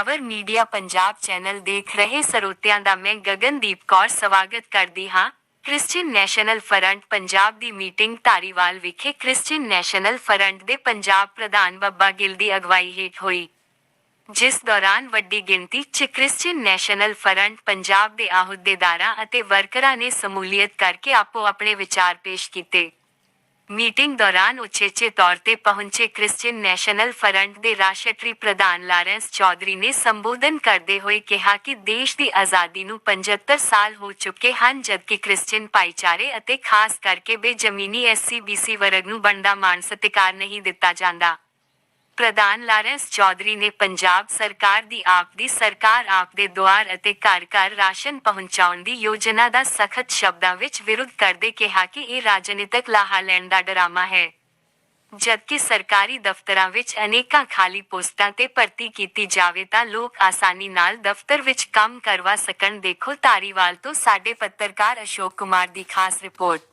Power media Punjab channel ਦੇਖ ਰਹੇ ਸਰੋਤਿਆਂ ਦਾ ਮੈਂ ਗਗਨਦੀਪ ਕੌਰ ਸਵਾਗਤ ਕਰਦੀ ਹਾਂ। ਕ੍ਰਿਸਚੀਅਨ ਨੈਸ਼ਨਲ ਫਰੰਟ ਪੰਜਾਬ ਦੀ ਮੀਟਿੰਗ ਧਾਰੀਵਾਲ ਵਿਖੇ ਕ੍ਰਿਸਚੀਅਨ ਨੈਸ਼ਨਲ ਫਰੰਟ ਦੇ ਪੰਜਾਬ ਪ੍ਰਧਾਨ ਬੱਬਾ ਗਿੱਲ ਦੀ ਅਗਵਾਈ ਹੇਠ ਹੋਈ। ਜਿਸ ਦੌਰਾਨ ਵੱਡੀ ਗਿਣਤੀ 'ਚ ਕ੍ਰਿਸਚੀਅਨ ਨੈਸ਼ਨਲ ਫਰੰਟ ਪੰਜਾਬ ਦੇ ਅਹੁਦੇਦਾਰਾਂ ਅਤੇ ਵਰਕਰਾਂ ਨੇ ਸਮੂਲੀਅਤ ਕਰਕੇ ਆਪੋ ਆਪਣੇ ਵਿਚਾਰ ਪੇਸ਼ ਕੀਤੇ। ਮੀਟਿੰਗ ਦੌਰਾਨ ਉਚੇਚੇ ਤੌਰ ਤੇ ਪਹੁੰਚੇ ਕ੍ਰਿਸਚੀਅਨ ਨੈਸ਼ਨਲ ਫਰੰਟ ਦੇ ਰਾਸ਼ਟਰੀ ਪ੍ਰਧਾਨ ਲਾਰੈਂਸ ਚੌਧਰੀ ਨੇ ਸੰਬੋਧਨ ਕਰਦੇ ਹੋਏ ਕਿਹਾ ਕਿ ਦੇਸ਼ ਦੀ ਆਜ਼ਾਦੀ ਨੂੰ 75 ਸਾਲ ਹੋ ਚੁੱਕੇ ਹਨ, ਜਦਕਿ ਕ੍ਰਿਸਚੀਅਨ ਭਾਈਚਾਰੇ ਅਤੇ ਖਾਸ ਕਰਕੇ ਬੇਜ਼ਮੀਨੀ ਐਸਸੀ ਬੀਸੀ ਵਰਗ ਨੂੰ ਬਣਦਾ ਮਾਣ ਸਤਿਕਾਰ ਨਹੀਂ ਦਿੱਤਾ ਜਾਂਦਾ। ਪ੍ਰਧਾਨ ਲਾਰੈਂਸ ਚੌਧਰੀ ਨੇ ਪੰਜਾਬ ਸਰਕਾਰ ਦੀ ਆਪਦੀ ਸਰਕਾਰ ਆਪ ਦੇ ਦੁਆਰ ਅਤੇ ਘਰ ਘਰ ਰਾਸ਼ਨ ਪਹੁੰਚਾਉਣ ਦੀ ਯੋਜਨਾ ਦਾ ਸਖਤ ਸ਼ਬਦਾਂ ਵਿੱਚ ਵਿਰੋਧ ਕਰਦੇ ਕਿਹਾ ਕਿ ਇਹ ਰਾਜਨੀਤਿਕ ਲਾਹਾ ਲੈਣ ਦਾ ਡਰਾਮਾ ਹੈ। ਜਦਕਿ ਸਰਕਾਰੀ ਦਫ਼ਤਰਾਂ ਵਿੱਚ ਅਨੇਕਾਂ ਖਾਲੀ ਪੋਸਟਾਂ ਤੇ ਭਰਤੀ ਕੀਤੀ ਜਾਵੇ ਤਾਂ ਲੋਕ ਆਸਾਨੀ ਨਾਲ ਦਫ਼ਤਰ ਵਿੱਚ ਕੰਮ ਕਰਵਾ ਸਕਣ ਦੇਖੋ ਧਾਰੀਵਾਲ ਤੋਂ ਸਾਡੇ ਪੱਤਰਕਾਰ ਅਸ਼ੋਕ ਕੁਮਾਰ ਦੀ ਖਾਸ ਰਿਪੋਰਟ।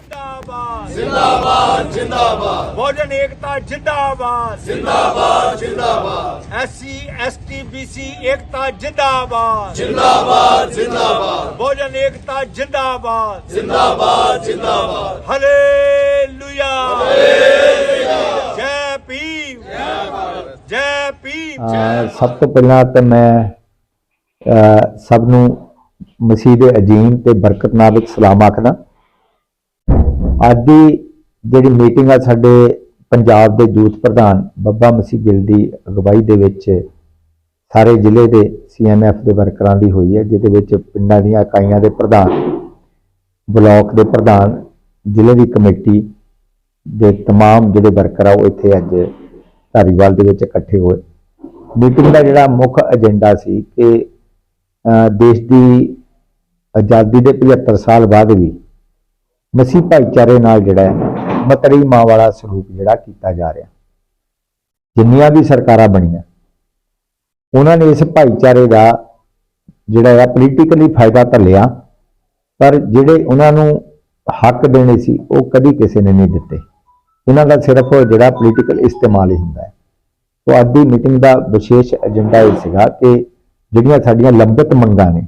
ਜਿੰਦਾਬਾਦ। ਜਿੰਦਾਬਾਦ ਜਿੰਦਾਬਾਦ। ਭੋਜਨ ਏਕਤਾ ਜਿੰਦਾਬਾਦ। ਜਿੰਦਾਬਾਦ ਜਿੰਦਾਬਾਦ। ਐਸਸੀ ਐਸਟੀ ਬੀਸੀ ਏਕਤਾ ਜਿੰਦਾਬਾਦ। ਜਿੰਦਾਬਾਦ ਜਿੰਦਾਬਾਦ। ਭੋਜਨ ਏਕਤਾ ਜਿੰਦਾਬਾਦ। ਜਿੰਦਾਬਾਦ ਜਿੰਦਾਬਾਦ। ਹਾਲੇਲੂਇਆ ਜੈ ਭੀਮ। ਜੈ ਭੀਮ ਅਹ ਸਭ ਤੋਂ ਪਹਿਲਾਂ ਤਾਂ ਮੈਂ ਸਭ ਨੂੰ ਮਸੀਹ ਦੇ ਅਜੀਮ ਤੇ ਬਰਕਤ ਨਾਲ ਇੱਕ ਸਲਾਮ ਆਖਦਾ। ਅੱਜ ਦੀ ਜਿਹੜੀ ਮੀਟਿੰਗ ਆ ਸਾਡੇ ਪੰਜਾਬ ਦੇ ਯੂਥ ਪ੍ਰਧਾਨ ਬੱਬਾ ਮਸੀਹ ਗਿੱਲ ਦੀ ਅਗਵਾਈ ਦੇ ਵਿੱਚ ਸਾਰੇ ਜ਼ਿਲ੍ਹੇ ਦੇ ਸੀਐਨਐਫ ਦੇ ਵਰਕਰਾਂ ਦੀ ਹੋਈ ਹੈ ਜਿਹਦੇ ਵਿੱਚ ਪਿੰਡਾਂ ਦੀਆਂ ਇਕਾਈਆਂ ਦੇ ਪ੍ਰਧਾਨ ਬਲਾਕ ਦੇ ਪ੍ਰਧਾਨ ਜ਼ਿਲ੍ਹੇ ਦੀ ਕਮੇਟੀ ਦੇ तमाम ਜਿਹੜੇ ਵਰਕਰ ਆ ਉਹ ਇੱਥੇ ਅੱਜ ਧਾਰੀਵਾਲ ਦੇ ਵਿੱਚ ਇਕੱਠੇ ਹੋਏ ਮੀਟਿੰਗ ਦਾ ਜਿਹੜਾ ਮੁੱਖ ਏਜੰਡਾ ਸੀ ਕਿ ਅਹ ਦੇਸ਼ ਦੀ ਆਜ਼ਾਦੀ ਦੇ 75 ਸਾਲ ਬਾਅਦ ਵੀ ਮਸੀਹ ਭਾਈਚਾਰੇ ਨਾਲ ਜਿਹੜਾ ਮਤਰੀ ਮਾਂ ਵਾਲਾ ਸਰੂਪ ਜਿਹੜਾ ਕੀਤਾ ਜਾ ਰਿਹਾ। ਜਿੰਨੀਆਂ ਵੀ ਸਰਕਾਰਾਂ ਬਣੀਆਂ, ਉਹਨਾਂ ਨੇ ਇਸ ਭਾਈਚਾਰੇ ਦਾ ਜਿਹੜਾ ਆ ਪੋਲੀਟੀਕਲੀ ਫਾਇਦਾ ਤਾਂ ਲਿਆ, ਪਰ ਜਿਹੜੇ ਉਹਨਾਂ ਨੂੰ ਹੱਕ ਦੇਣੇ ਸੀ, ਉਹ ਕਦੀ ਕਿਸੇ ਨੇ ਨਹੀਂ ਦਿੱਤੇ। ਇਹਨਾਂ ਦਾ ਸਿਰਫ ਜਿਹੜਾ ਪੋਲੀਟੀਕਲ ਇਸਤੇਮਾਲ ਹੀ ਹੁੰਦਾ ਹੈ। ਸੋ ਅੱਜ ਦੀ ਮੀਟਿੰਗ ਦਾ ਵਿਸ਼ੇਸ਼ ਏਜੰਡਾ ਇਹ ਸੀਗਾ ਕਿ ਜਿਹੜੀਆਂ ਸਾਡੀਆਂ ਲੰਬਿਤ ਮੰਗਾਂ ਨੇ,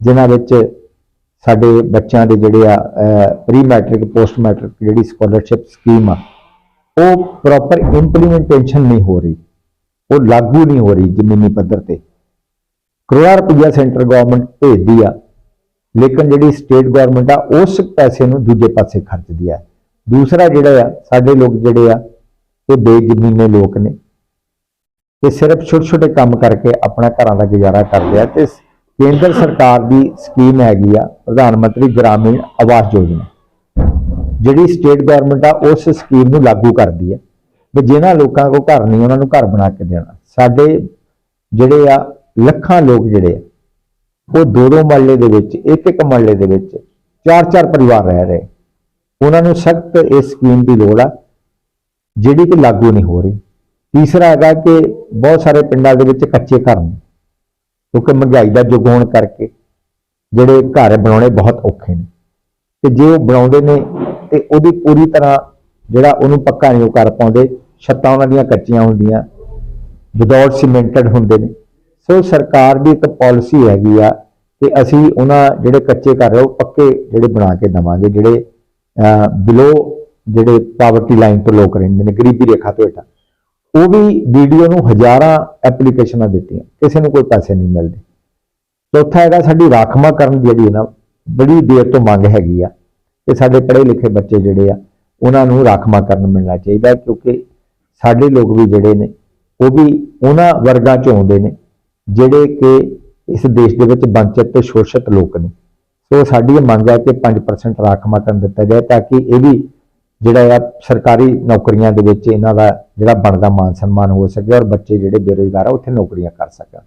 ਜਿਨ੍ਹਾਂ ਵਿੱਚ ਸਾਡੇ ਬੱਚਿਆਂ ਦੇ ਜਿਹੜੇ ਆ ਪ੍ਰੀ ਮੈਟ੍ਰਿਕ ਪੋਸਟ ਮੈਟ੍ਰਿਕ ਜਿਹੜੀ ਸਕਾਲਰਸ਼ਿਪ ਸਕੀਮ ਆ, ਉਹ ਪ੍ਰੋਪਰ ਇੰਪਲੀਮੈਂਟੇਸ਼ਨ ਨਹੀਂ ਹੋ ਰਹੀ। ਉਹ ਲਾਗੂ ਨਹੀਂ ਹੋ ਰਹੀ ਜ਼ਮੀਨੀ ਪੱਧਰ ਤੇ। ਕਰੋੜਾਂ ਰੁਪਈਆ ਸੈਂਟਰ ਗਵਰਨਮੈਂਟ ਭੇਜਦੀ ਆ, ਲੇਕਿਨ ਜਿਹੜੀ ਸਟੇਟ ਗਵਰਨਮੈਂਟ ਆ, ਉਸ ਪੈਸੇ ਨੂੰ ਦੂਜੇ ਪਾਸੇ ਖਰਚਦੀ ਆ। ਦੂਸਰਾ ਜਿਹੜਾ ਆ, ਸਾਡੇ ਲੋਕ ਜਿਹੜੇ ਆ, ਇਹ ਬੇਜ਼ਮੀਨੇ ਲੋਕ ਨੇ। ਤੇ ਸਿਰਫ ਛੋਟੇ ਛੋਟੇ ਕੰਮ ਕਰਕੇ ਆਪਣਾ ਘਰਾਂ ਦਾ ਗੁਜ਼ਾਰਾ ਕਰਦੇ ਆ ਤੇ ਕੇਂਦਰ ਸਰਕਾਰ ਦੀ ਸਕੀਮ ਹੈਗੀ ਆ, ਪ੍ਰਧਾਨ ਮੰਤਰੀ ਗ੍ਰਾਮੀਣ ਆਵਾਸ ਯੋਜਨਾ। ਜਿਹੜੀ ਸਟੇਟ ਗਵਰਨਮੈਂਟ ਆ, ਉਸ ਸਕੀਮ ਨੂੰ ਲਾਗੂ ਕਰਦੀ ਹੈ ਵੀ ਜਿਨ੍ਹਾਂ ਲੋਕਾਂ ਕੋਲ ਘਰ ਨਹੀਂ, ਉਹਨਾਂ ਨੂੰ ਘਰ ਬਣਾ ਕੇ ਦੇਣਾ। ਸਾਡੇ ਜਿਹੜੇ ਆ, ਲੱਖਾਂ ਲੋਕ ਜਿਹੜੇ ਆ, ਉਹ ਦੋ ਦੋ ਮਹੱਲੇ ਦੇ ਵਿੱਚ, ਇੱਕ ਇੱਕ ਮਹੱਲੇ ਦੇ ਵਿੱਚ ਚਾਰ ਚਾਰ ਪਰਿਵਾਰ ਰਹਿ ਰਹੇ। ਉਹਨਾਂ ਨੂੰ ਸਖਤ ਇਸ ਸਕੀਮ ਦੀ ਲੋੜ ਆ, ਜਿਹੜੀ ਕਿ ਲਾਗੂ ਨਹੀਂ ਹੋ ਰਹੀ। ਤੀਸਰਾ ਹੈਗਾ ਕਿ ਬਹੁਤ ਸਾਰੇ ਪਿੰਡਾਂ ਦੇ ਵਿੱਚ ਕੱਚੇ ਘਰ ਨੇ। ਕਿਉਂਕਿ ਮਹਿੰਗਾਈ ਦਾ ਯੁੱਗ ਹੋਣ ਕਰਕੇ ਜਿਹੜੇ ਘਰ ਬਣਾਉਣੇ ਬਹੁਤ ਔਖੇ ਨੇ। ਤੇ ਜੇ ਉਹ ਬਣਾਉਂਦੇ ਨੇ ਤੇ ਉਹਦੀ ਪੂਰੀ ਤਰ੍ਹਾਂ ਜਿਹੜਾ ਉਹਨੂੰ ਪੱਕਾ ਨਹੀਂ ਉਹ ਕਰ ਪਾਉਂਦੇ, ਛੱਤਾਂ ਉਹਨਾਂ ਦੀਆਂ ਕੱਚੀਆਂ ਹੁੰਦੀਆਂ ਵਿਦਆਊਟ ਸੀਮੈਂਟਡ ਹੁੰਦੇ ਨੇ। ਸੋ ਸਰਕਾਰ ਦੀ ਇੱਕ ਪਾਲਿਸੀ ਹੈਗੀ ਆ ਕਿ ਅਸੀਂ ਉਹਨਾਂ ਜਿਹੜੇ ਕੱਚੇ ਘਰ ਆ ਉਹ ਪੱਕੇ ਜਿਹੜੇ ਬਣਾ ਕੇ ਦਵਾਂਗੇ, ਜਿਹੜੇ ਬਿਲੋ ਜਿਹੜੇ ਪਾਵਰਟੀ ਲਾਈਨ ਤੋਂ ਲੋਕ ਰਹਿੰਦੇ ਨੇ, ਗਰੀਬੀ ਰੇਖਾ ਤੋਂ ਹੇਠਾਂ। ਉਹ ਵੀ ਵੀਡੀਓ ਨੂੰ ਹਜ਼ਾਰਾਂ ਐਪਲੀਕੇਸ਼ਨਾਂ ਦਿੱਤੀਆਂ, ਕਿਸੇ ਨੂੰ ਕੋਈ ਪੈਸੇ ਨਹੀਂ ਮਿਲਦੇ। ਚੌਥਾ ਹੈਗਾ ਸਾਡੀ ਰਾਖਮਾ ਕਰਨ ਜਿਹੜੀ ਹੈ ਨਾ, ਬੜੀ ਦੇਰ ਤੋਂ ਮੰਗ ਹੈਗੀ ਆ ਕਿ ਸਾਡੇ ਪੜ੍ਹੇ ਲਿਖੇ ਬੱਚੇ ਜਿਹੜੇ ਆ, ਉਹਨਾਂ ਨੂੰ ਰਾਖਮਾ ਕਰਨ ਮਿਲਣਾ ਚਾਹੀਦਾ, ਕਿਉਂਕਿ ਸਾਡੇ ਲੋਕ ਵੀ ਜਿਹੜੇ ਨੇ, ਉਹ ਵੀ ਉਹਨਾਂ ਵਰਗਾਂ ਚੋਂ ਆਉਂਦੇ ਨੇ, ਜਿਹੜੇ ਕਿ ਇਸ ਦੇਸ਼ ਦੇ ਵਿੱਚ ਵੰਚਿਤ ਤੇ ਸ਼ੋਸ਼ਿਤ ਲੋਕ ਨੇ। ਸੋ ਸਾਡੀ ਇਹ ਮੰਗ ਹੈ ਕਿ 5% ਰਾਖਮਾ ਕਰਨ ਦਿੱਤਾ ਜਾਏ, ਤਾਂ ਕਿ ਇਹ ਵੀ ਜਿਹੜਾ ਆ ਸਰਕਾਰੀ ਨੌਕਰੀਆਂ ਦੇ ਵਿੱਚ ਇਹਨਾਂ ਦਾ ਜਿਹੜਾ ਬਣਦਾ ਮਾਨ ਸਨਮਾਨ ਹੋ ਸਕੇ ਔਰ ਬੱਚੇ ਜਿਹੜੇ ਬੇਰੁਜ਼ਗਾਰ ਆ ਉੱਥੇ ਨੌਕਰੀਆਂ ਕਰ ਸਕਣ।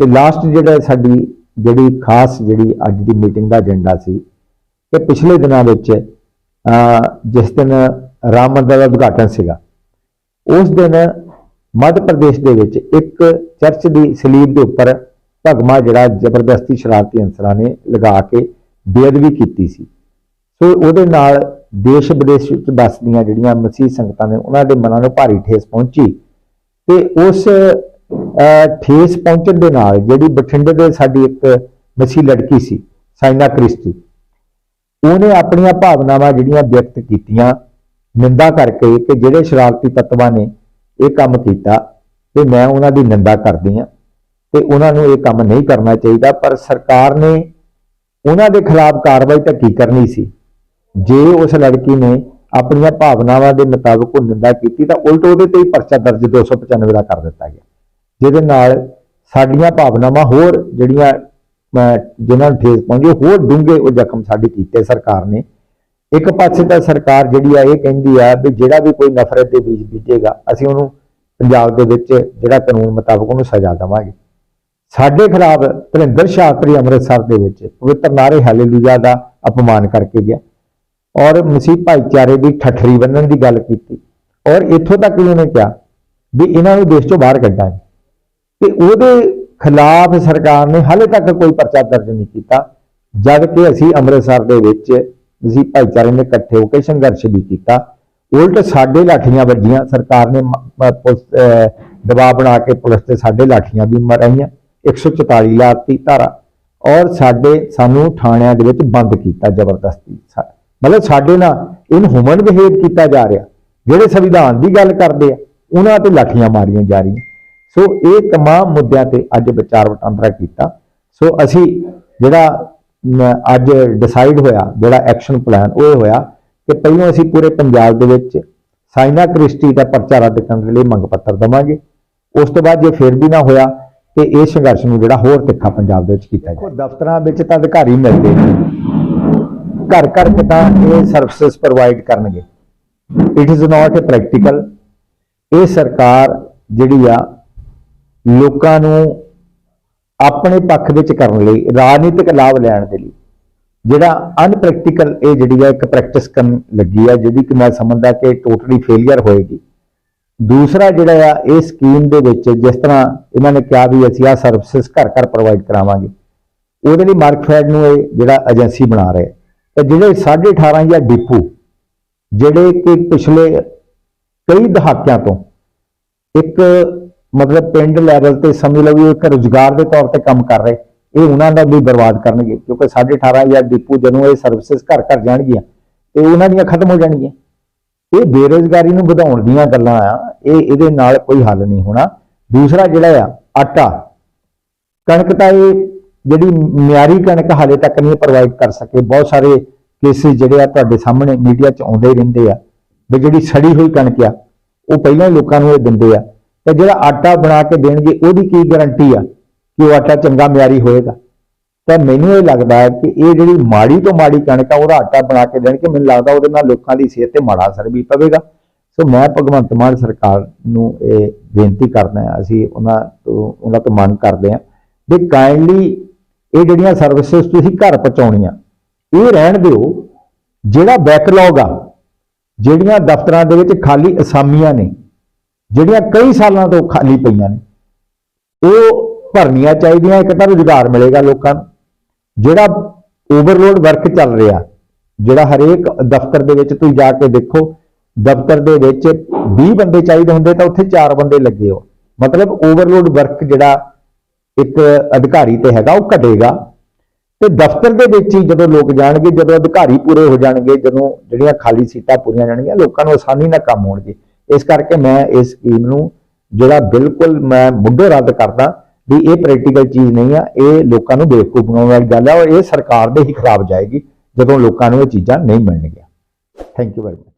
ਤੇ ਲਾਸਟ ਜਿਹੜਾ ਸਾਡੀ ਜਿਹੜੀ ਖਾਸ ਜਿਹੜੀ ਅੱਜ ਦੀ ਮੀਟਿੰਗ ਦਾ ਏਜੰਡਾ ਸੀ ਕਿ ਪਿਛਲੇ ਦਿਨਾਂ ਵਿੱਚ ਜਿਸ ਦਿਨ ਰਾਮ ਮੰਦਰ ਦਾ ਉਦਘਾਟਨ ਸੀਗਾ, ਉਸ ਦਿਨ ਮੱਧ ਪ੍ਰਦੇਸ਼ ਦੇ ਵਿੱਚ ਇੱਕ ਚਰਚ ਦੀ ਸਲੀਬ ਦੇ ਉੱਪਰ ਭਗਮਾ ਜਿਹੜਾ ਜ਼ਬਰਦਸਤੀ ਸ਼ਰਾਰਤੀ ਅੰਸਰਾਂ ਨੇ ਲਗਾ ਕੇ ਬੇਅਦਬੀ ਕੀਤੀ ਸੀ। ਸੋ ਉਹਦੇ ਨਾਲ ਦੇਸ਼ ਵਿਦੇਸ਼ ਵਿੱਚ ਵੱਸਦੀਆਂ ਜਿਹੜੀਆਂ ਮਸੀਹ ਸੰਗਤਾਂ ਨੇ, ਉਹਨਾਂ ਦੇ ਮਨਾਂ ਨੂੰ ਭਾਰੀ ਠੇਸ ਪਹੁੰਚੀ। ਤੇ ਉਸ ਠੇਸ ਪਹੁੰਚਣ ਦੇ ਨਾਲ ਜਿਹੜੀ ਬਠਿੰਡੇ ਦੇ ਸਾਡੀ ਇੱਕ ਮਸੀਹ ਲੜਕੀ ਸੀ, ਸਾਈਨਾ ਕ੍ਰਿਸਟੀ ਉਹਨੇ ਆਪਣੀਆਂ ਭਾਵਨਾਵਾਂ ਜਿਹੜੀਆਂ ਵਿਅਕਤ ਕੀਤੀਆਂ, ਨਿੰਦਾ ਕਰਕੇ ਕਿ ਜਿਹੜੇ ਸ਼ਰਾਰਤੀ ਤੱਤਵਾਂ ਨੇ ਇਹ ਕੰਮ ਕੀਤਾ, ਤੇ ਮੈਂ ਉਹਨਾਂ ਦੀ ਨਿੰਦਾ ਕਰਦੀ ਹਾਂ। ਤੇ ਉਹਨਾਂ ਨੂੰ ਇਹ ਕੰਮ ਨਹੀਂ ਕਰਨਾ ਚਾਹੀਦਾ, ਪਰ ਸਰਕਾਰ ਨੇ ਉਹਨਾਂ ਦੇ ਖਿਲਾਫ ਕਾਰਵਾਈ ਤਾਂ ਕੀ ਕਰਨੀ ਸੀ? ਜੇ ਉਸ ਲੜਕੀ ਨੇ ਆਪਣੀਆਂ ਭਾਵਨਾਵਾਂ ਦੇ ਮੁਤਾਬਕ ਉਹ ਨਿੰਦਾ ਕੀਤੀ ਤਾਂ ਉਲਟ ਉਹਦੇ ਤੇ ਹੀ ਪਰਚਾ ਦਰਜ 295 ਦਾ ਕਰ ਦਿੱਤਾ ਗਿਆ। ਜਿਹਦੇ ਨਾਲ ਸਾਡੀਆਂ ਭਾਵਨਾਵਾਂ ਹੋਰ ਜਿਹੜੀਆਂ ਅਹ, ਜਿਨ੍ਹਾਂ ਨੂੰ ਠੇਸ ਪਹੁੰਚੀ ਹੋਰ ਡੂੰਘੇ ਉਹ ਜ਼ਖਮ ਸਾਡੇ ਕੀਤੇ ਸਰਕਾਰ ਨੇ। ਇੱਕ ਪਾਸੇ ਤਾਂ ਸਰਕਾਰ ਜਿਹੜੀ ਆ ਇਹ ਕਹਿੰਦੀ ਆ ਵੀ ਜਿਹੜਾ ਵੀ ਕੋਈ ਨਫ਼ਰਤ ਦੇ ਬੀਜ ਬੀਜੇਗਾ ਅਸੀਂ ਉਹਨੂੰ ਪੰਜਾਬ ਦੇ ਵਿੱਚ ਜਿਹੜਾ ਕਾਨੂੰਨ ਮੁਤਾਬਕ ਉਹਨੂੰ ਸਜ਼ਾ ਦੇਵਾਂਗੇ। ਸਾਡੇ ਖਿਲਾਫ ਧਰਿੰਦਰ ਸ਼ਾਸਤਰੀ ਅੰਮ੍ਰਿਤਸਰ ਦੇ ਵਿੱਚ ਪਵਿੱਤਰ ਨਾਰੇ ਹਾਲੇਲੂਇਆ ਦਾ ਅਪਮਾਨ ਕਰਕੇ ਗਿਆ। ਔਰ ਮਸੀਹ ਭਾਈਚਾਰੇ ਦੀ ਠੱਠਰੀ ਬੰਨਣ ਦੀ ਗੱਲ ਕੀਤੀ। ਔਰ ਇੱਥੋਂ ਤੱਕ ਵੀ ਉਹਨੇ ਕਿਹਾ ਵੀ ਇਹਨਾਂ ਨੂੰ ਦੇਸ਼ ਤੋਂ ਬਾਹਰ ਕੱਢਾਂਗੇ। ਤੇ ਉਹਦੇ ਖਿਲਾਫ ਸਰਕਾਰ ਨੇ ਹਾਲੇ ਤੱਕ ਕੋਈ ਪਰਚਾ ਦਰਜ ਨਹੀਂ ਕੀਤਾ, ਜਦ ਕਿ ਅਸੀਂ ਅੰਮ੍ਰਿਤਸਰ ਦੇ ਵਿੱਚ ਮਸੀਹ ਭਾਈਚਾਰੇ ਨੇ ਇਕੱਠੇ ਹੋ ਕੇ ਸੰਘਰਸ਼ ਵੀ ਕੀਤਾ। ਉਲਟ ਸਾਡੇ ਲਾਠੀਆਂ ਵੱਜੀਆਂ, ਸਰਕਾਰ ਨੇ ਪੁਲਿਸ ਦਬਾਅ ਬਣਾ ਕੇ ਪੁਲਿਸ ਤੇ ਸਾਡੇ ਲਾਠੀਆਂ ਵੀ ਮਰਾਈਆਂ 144 ਲਾਤੀ ਧਾਰਾ। ਔਰ ਸਾਡੇ ਸਾਨੂੰ ਥਾਣਿਆਂ ਦੇ ਵਿੱਚ ਬੰਦ ਕੀਤਾ ਜ਼ਬਰਦਸਤੀ ਸਾ- ਮਤਲਬ ਸਾਡੇ ਨਾਲ ਇਨਹਿਊਮਨ ਬਿਹੇਵ ਕੀਤਾ ਜਾ ਰਿਹਾ ਜਿਹੜੇ ਸੰਵਿਧਾਨ ਦੀ ਗੱਲ ਕਰਦੇ ਆ ਉਹਨਾਂ ਤੇ ਲਾਠੀਆਂ ਮਾਰੀਆਂ ਜਾ ਰਹੀਆਂ ਸੋ ਇਹ तमाम ਮੁੱਦਿਆਂ ਤੇ ਅੱਜ ਵਿਚਾਰ ਵਟਾਂਦਰਾ ਕੀਤਾ ਸੋ ਅਸੀਂ ਜਿਹੜਾ ਮ, ਅੱਜ ਡਿਸਾਈਡ ਹੋਇਆ ਜਿਹੜਾ ਐਕਸ਼ਨ ਪਲਾਨ ਉਹ ਇਹ ਹੋਇਆ ਕਿ ਪਹਿਲਾਂ ਅਸੀਂ ਪੂਰੇ ਪੰਜਾਬ ਦੇ ਵਿੱਚ ਸਾਈਨਾ ਕ੍ਰਿਸਟੀ ਦਾ ਪਰਚਾ ਰੱਦ ਕਰਨ ਦੇ ਲਈ ਮੰਗ ਪੱਤਰ ਦਵਾਂਗੇ ਉਸ ਤੋਂ ਬਾਅਦ ਜੇ ਫਿਰ ਵੀ ਨਾ ਹੋਇਆ ਤੇ ਇਹ ਸੰਘਰਸ਼ ਨੂੰ ਜਿਹੜਾ ਹੋਰ ਤਿੱਖਾ ਪੰਜਾਬ ਦੇ ਵਿੱਚ ਕੀਤਾ ਜਾਏ ਦਫ਼ਤਰਾਂ ਵਿੱਚ ਤਾਂ ਅਧਿਕਾਰੀ ਮਿਲਦੇ ਨੇ ਘਰ ਘਰ ਕਿਤਾ ਇਹ ਸਰਵਿਸਿਜ਼ ਪ੍ਰੋਵਾਈਡ ਕਰਨਗੇ। It is not a practical ਇਹ ਸਰਕਾਰ ਜਿਹੜੀ ਆ, ਲੋਕਾਂ ਨੂੰ ਆਪਣੇ ਪੱਖ ਵਿੱਚ ਕਰਨ ਲਈ, ਰਾਜਨੀਤਿਕ ਲਾਭ ਲੈਣ ਦੇ ਲਈ, ਜਿਹੜਾ ਅਨਪ੍ਰੈਕਟੀਕਲ ਇਹ ਜਿਹੜੀ ਆ ਇੱਕ ਪ੍ਰੈਕਟਿਸ ਕਰਨ ਲੱਗੀ ਆ, ਜਿਹਦੀ ਕਿ ਮੈਂ ਸਮਝਦਾ ਕਿ ਟੋਟਲੀ ਫੇਲਿਅਰ ਹੋਏਗੀ। ਦੂਸਰਾ ਜਿਹੜਾ ਆ, ਇਹ ਸਕੀਮ ਦੇ ਵਿੱਚ ਜਿਸ ਤਰ੍ਹਾਂ ਇਹਨਾਂ ਨੇ ਕਿਹਾ ਵੀ ਅਸੀਂ ਆ ਸਰਵਿਸਿਜ਼ ਘਰ ਘਰ ਪ੍ਰੋਵਾਈਡ ਕਰਾਵਾਂਗੇ, ਉਹਦੇ ਲਈ ਮਾਰਕਫੈਡ ਨੂੰ ਇਹ ਜਿਹੜਾ ਏਜੰਸੀ ਬਣਾ ਰਿਹਾ ਤੇ ਜਿਹੜੇ 18500 ਡਿਪੂ, ਜਿਹੜੇ ਕਿ ਪਿਛਲੇ ਕਈ ਦਹਾਕਿਆਂ ਤੋਂ ਇੱਕ ਮਤਲਬ ਪਿੰਡ ਲੈਵਲ ਤੇ ਸਮਝ ਲਓ ਇੱਕ ਰੁਜ਼ਗਾਰ ਦੇ ਤੌਰ ਤੇ ਕੰਮ ਕਰ ਰਹੇ, ਇਹ ਉਹਨਾਂ ਦਾ ਵੀ ਬਰਬਾਦ ਕਰਨਗੇ, ਕਿਉਂਕਿ 18500 ਡਿਪੂ ਜਦੋਂ ਇਹ ਸਰਵਿਸਿਜ਼ ਘਰ ਘਰ ਜਾਣਗੀਆਂ, ਤੇ ਉਹਨਾਂ ਦੀਆਂ ਖਤਮ ਹੋ ਜਾਣਗੀਆਂ। ਇਹ ਬੇਰੋਜ਼ਗਾਰੀ ਨੂੰ ਵਧਾਉਣ ਦੀਆਂ ਗੱਲਾਂ ਆ, ਇਹ ਇਹਦੇ ਨਾਲ ਕੋਈ ਹੱਲ ਨਹੀਂ ਹੋਣਾ। ਦੂਸਰਾ ਜਿਹੜਾ ਆ, ਆਟਾ। ਕਣਕ ਤਾਂ ਇਹ ਜਿਹੜੀ ਮਿਆਰੀ ਕਣਕ ਹਾਲੇ ਤੱਕ ਨਹੀਂ ਪ੍ਰੋਵਾਈਡ ਕਰ ਸਕੇ, ਬਹੁਤ ਸਾਰੇ ਕੇਸਿਸ ਜਿਹੜੇ ਆ ਤੁਹਾਡੇ ਸਾਹਮਣੇ ਮੀਡੀਆ 'ਚ ਆਉਂਦੇ ਰਹਿੰਦੇ ਆ, ਵੀ ਜਿਹੜੀ ਸੜੀ ਹੋਈ ਕਣਕ ਆ, ਉਹ ਪਹਿਲਾਂ ਲੋਕਾਂ ਨੂੰ ਇਹ ਦਿੰਦੇ ਆ, ਤੇ ਜਿਹੜਾ ਆਟਾ ਬਣਾ ਕੇ ਦੇਣਗੇ, ਉਹਦੀ ਕੀ ਗਾਰੰਟੀ ਆ ਕਿ ਉਹ ਆਟਾ ਚੰਗਾ ਮਿਆਰੀ ਹੋਏਗਾ? ਤਾਂ ਮੈਨੂੰ ਇਹ ਲੱਗਦਾ ਹੈ ਕਿ ਇਹ ਜਿਹੜੀ ਮਾੜੀ ਤੋਂ ਮਾੜੀ ਕਣਕ ਆ, ਉਹਦਾ ਆਟਾ ਬਣਾ ਕੇ ਦੇਣਗੇ, ਮੈਨੂੰ ਲੱਗਦਾ ਉਹਦੇ ਨਾਲ ਲੋਕਾਂ ਦੀ ਸਿਹਤ ਤੇ ਮਾੜਾ ਅਸਰ ਵੀ ਪਵੇਗਾ। ਸੋ ਮੈਂ ਭਗਵੰਤ ਮਾਨ ਸਰਕਾਰ ਨੂੰ ਇਹ ਬੇਨਤੀ ਕਰਦਾ ਅਸੀਂ ਉਹਨਾਂ ਤੋਂ ਉਹਨਾਂ ਤੋਂ ਮੰਗ ਕਰਦੇ ਹਾਂ ਵੀ ਕਾਇੰਡਲੀ ਇਹ ਜਿਹੜੀਆਂ ਸਰਵਿਸਿਜ਼ ਤੁਸੀਂ ਘਰ ਪਹੁੰਚਾਉਣੀਆਂ, ਇਹ ਰਹਿਣ ਦਿਓ, ਜਿਹੜਾ ਬੈਕਲੌਗ ਆ, ਜਿਹੜੀਆਂ ਦਫ਼ਤਰਾਂ ਦੇ ਵਿੱਚ ਖਾਲੀ ਅਸਾਮੀਆਂ ਨੇ, ਜਿਹੜੀਆਂ ਕਈ ਸਾਲਾਂ ਤੋਂ ਖਾਲੀ ਪਈਆਂ ਨੇ, ਉਹ ਭਰਨੀਆਂ ਚਾਹੀਦੀਆਂ, ਇੱਕ ਤਾਂ ਰੁਜ਼ਗਾਰ ਮਿਲੇਗਾ ਲੋਕਾਂ ਨੂੰ, ਜਿਹੜਾ ਓਵਰਲੋਡ ਵਰਕ ਚੱਲ ਰਿਹਾ, ਜਿਹੜਾ ਹਰੇਕ ਦਫ਼ਤਰ ਦੇ ਵਿੱਚ ਤੁਸੀਂ ਜਾ ਕੇ ਦੇਖੋ, ਦਫ਼ਤਰ ਦੇ ਵਿੱਚ 20 ਬੰਦੇ ਚਾਹੀਦੇ ਹੁੰਦੇ ਤਾਂ ਉੱਥੇ 4 ਬੰਦੇ ਲੱਗੇ ਹੋ ਮਤਲਬ ਓਵਰਲੋਡ ਵਰਕ ਜਿਹੜਾ ਇੱਕ ਅਧਿਕਾਰੀ ਤੇ ਹੈਗਾ, ਉਹ ਘਟੇਗਾ। ਤੇ ਦਫ਼ਤਰ ਦੇ ਵਿੱਚ ਹੀ ਜਦੋਂ ਲੋਕ ਜਾਣਗੇ, ਜਦੋਂ ਅਧਿਕਾਰੀ ਪੂਰੇ ਹੋ ਜਾਣਗੇ, ਜਦੋਂ ਜਿਹੜੀਆਂ ਖਾਲੀ ਸੀਟਾਂ ਪੂਰੀਆਂ ਜਾਣਗੀਆਂ, ਲੋਕਾਂ ਨੂੰ ਆਸਾਨੀ ਨਾਲ ਕੰਮ ਹੋਣਗੇ। ਇਸ ਕਰਕੇ ਮੈਂ ਇਸ ਸਕੀਮ ਨੂੰ ਜਿਹੜਾ ਬਿਲਕੁਲ ਮੈਂ ਮੁੱਢੋਂ ਰੱਦ ਕਰਦਾ ਵੀ ਇਹ ਪ੍ਰੈਕਟੀਕਲ ਚੀਜ਼ ਨਹੀਂ ਆ, ਇਹ ਲੋਕਾਂ ਨੂੰ ਬੇਵਕੂਫ ਬਣਾਉਣ ਵਾਲੀ ਗੱਲ ਆ ਔਰ ਇਹ ਸਰਕਾਰ ਦੇ ਹੀ ਖਰਾਬ ਜਾਏਗੀ ਜਦੋਂ ਲੋਕਾਂ ਨੂੰ ਇਹ ਚੀਜ਼ਾਂ ਨਹੀਂ ਮਿਲਣਗੀਆਂ। Thank you very much